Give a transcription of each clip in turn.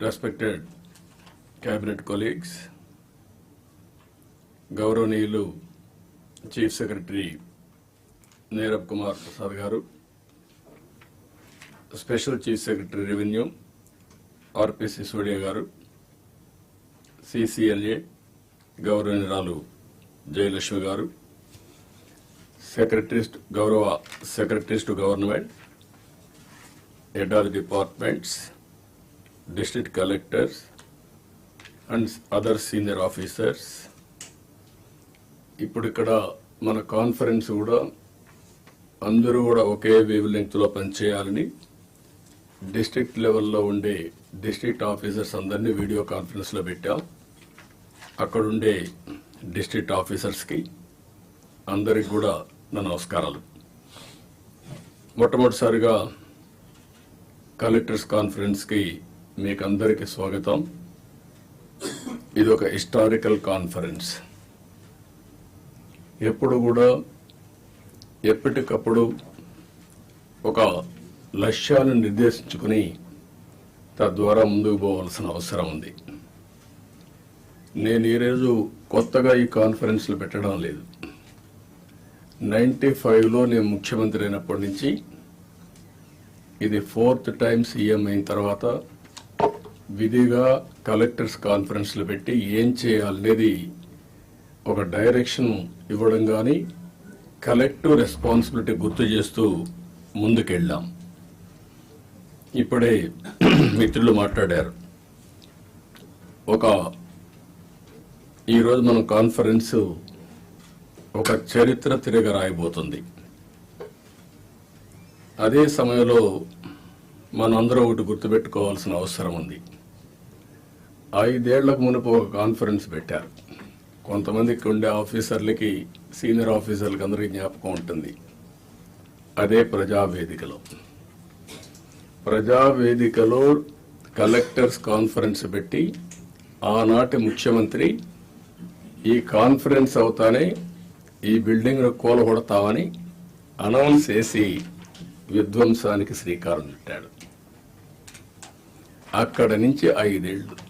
Respected cabinet colleagues గౌరవనీయులు chief secretary Neerab Kumar Prasad garu special chief secretary revenue RP Sisodia garu CCLA గౌరవనీయురాలు Jayalakshmi గారు secretaries గౌరవ secretaries to government head of departments district collectors and other senior officers. ఇప్పుడు ఇక్కడ మన conference కూడా అందరూ కూడా ఒకే wave లెంగ్త్లో పనిచేయాలని డిస్ట్రిక్ట్ లెవెల్లో ఉండే డిస్ట్రిక్ట్ ఆఫీసర్స్ అందరినీ వీడియో కాన్ఫరెన్స్లో పెట్టాం. అక్కడ ఉండే డిస్ట్రిక్ట్ ఆఫీసర్స్కి అందరికి కూడా నా నమస్కారాలు. మొట్టమొదటిసారిగా కలెక్టర్స్ కాన్ఫరెన్స్కి మీకు అందరికీ స్వాగతం. ఇది ఒక హిస్టారికల్ కాన్ఫరెన్స్. ఎప్పుడు కూడా ఎప్పటికప్పుడు ఒక లక్ష్యాలను నిర్దేశించుకుని తద్వారా ముందుకు పోవాల్సిన అవసరం ఉంది. నేను ఈరోజు కొత్తగా ఈ కాన్ఫరెన్స్లు పెట్టడం లేదు. నైంటీ ఫైవ్లో నేను ముఖ్యమంత్రి అయినప్పటి నుంచి ఇది ఫోర్త్ టైం సీఎం అయిన తర్వాత విధిగా కలెక్టర్స్ కాన్ఫరెన్స్లు పెట్టి ఏం చేయాలనేది ఒక డైరెక్షన్ ఇవ్వడం కానీ కలెక్టివ్ రెస్పాన్సిబిలిటీ గుర్తు చేస్తూ ముందుకెళ్ళాం. ఇప్పుడే మిత్రులు మాట్లాడారు. ఒక ఈరోజు మనం కాన్ఫరెన్స్ ఒక చరిత్ర తిరగ రాయబోతుంది. అదే సమయంలో మనందరూ ఒకటి గుర్తుపెట్టుకోవాల్సిన అవసరం ఉంది. ఐదేళ్ళకు మునుపు ఒక కాన్ఫరెన్స్ పెట్టారు. కొంతమందికి ఉండే ఆఫీసర్లకి సీనియర్ ఆఫీసర్లకి అందరికీ జ్ఞాపకం ఉంటుంది. అదే ప్రజావేదికలో. ప్రజావేదికలో కలెక్టర్స్ కాన్ఫరెన్స్ పెట్టి ఆనాటి ముఖ్యమంత్రి ఈ కాన్ఫరెన్స్ అవుతానే ఈ బిల్డింగ్ను కూలగొడతామని అనౌన్స్ చేసి విధ్వంసానికి శ్రీకారం చుట్టాడు. అక్కడ నుంచి ఐదేళ్ళు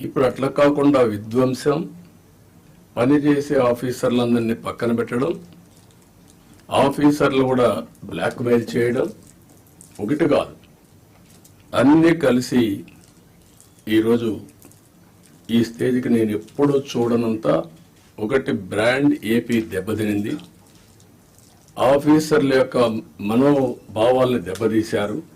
ఇప్పుడు అట్లా కాకుండా విధ్వంసం పనిచేసే ఆఫీసర్లందరినీ పక్కన పెట్టడం ఆఫీసర్లు కూడా బ్లాక్మెయిల్ చేయడం ఒకటి కాదు. అన్నీ కలిసి ఈరోజు ఈ స్టేజ్కి నేను ఎప్పుడూ చూడనంత ఒకటి బ్రాండ్ ఏపీ దెబ్బతినింది. ఆఫీసర్ల యొక్క మనోభావాల్ని దెబ్బతీశారు.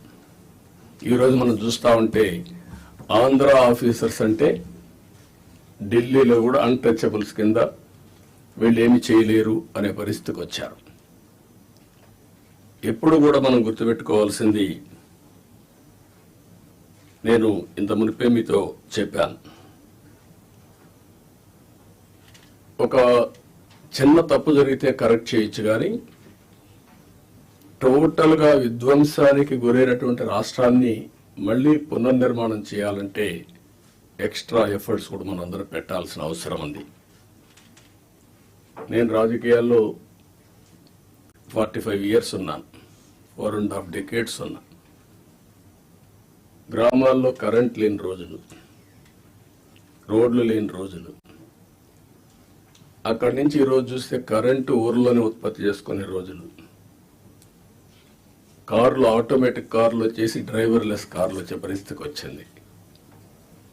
ఈరోజు మనం చూస్తా ఉంటే ఆంధ్ర ఆఫీసర్స్ అంటే ఢిల్లీలో కూడా అన్టచబుల్స్ కింద వీళ్ళు ఏమి చేయలేరు అనే పరిస్థితికి వచ్చారు. ఎప్పుడు కూడా మనం గుర్తుపెట్టుకోవాల్సింది నేను ఇంత మునిపే మీతో చెప్పాను. ఒక చిన్న తప్పు జరిగితే కరెక్ట్ చేయొచ్చు కానీ టోటల్గా విధ్వంసానికి గురైనటువంటి రాష్ట్రాన్ని మళ్ళీ పునర్నిర్మాణం చేయాలంటే ఎక్స్ట్రా ఎఫర్ట్స్ కూడా మనం పెట్టాల్సిన అవసరం ఉంది. నేను రాజకీయాల్లో ఫార్టీ ఫైవ్ ఇయర్స్ ఉన్నాను ఫోర్ అండ్ హాఫ్ డెకేడ్స్ ఉన్నా. గ్రామాల్లో కరెంట్ లేని రోజులు రోడ్లు లేని రోజులు అక్కడి నుంచి ఈరోజు చూస్తే కరెంటు ఊర్లోనే ఉత్పత్తి చేసుకునే రోజులు. కార్లు ఆటోమేటిక్ కార్లు వచ్చేసి డ్రైవర్లెస్ కార్లు వచ్చే పరిస్థితికి వచ్చింది.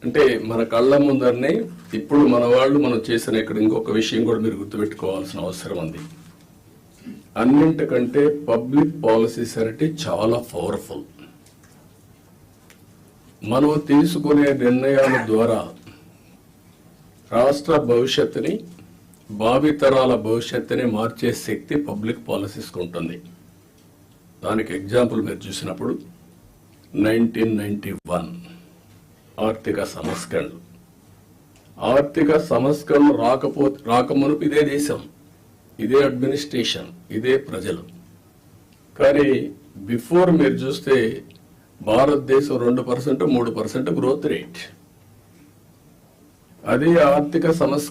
అంటే మన కళ్ళ ముందరనే ఇప్పుడు మన వాళ్ళు మనం చేసిన ఇక్కడ ఇంకొక విషయం కూడా మీరు గుర్తుపెట్టుకోవాల్సిన అవసరం ఉంది. అన్నింటికంటే పబ్లిక్ పాలసీస్ అనేటి చాలా పవర్ఫుల్. మనం తీసుకునే నిర్ణయాల ద్వారా రాష్ట్ర భవిష్యత్తుని భావితరాల భవిష్యత్తుని మార్చే శక్తి పబ్లిక్ పాలసీస్కి ఉంటుంది. దానికి ఎగ్జాంపుల్ మీరు చూసినప్పుడు నైన్టీన్ నైన్టీ వన్ ఆర్థిక సంస్కరణలు. ఆర్థిక సంస్కరణలు రాకపో రాకమునుపు ఇదే దేశం ఇదే అడ్మినిస్ట్రేషన్ ఇదే ప్రజలు. కానీ బిఫోర్ మీరు చూస్తే భారతదేశం రెండు పర్సెంట్ మూడు పర్సెంట్ గ్రోత్ రేట్ అదే ఆర్థిక సంస్క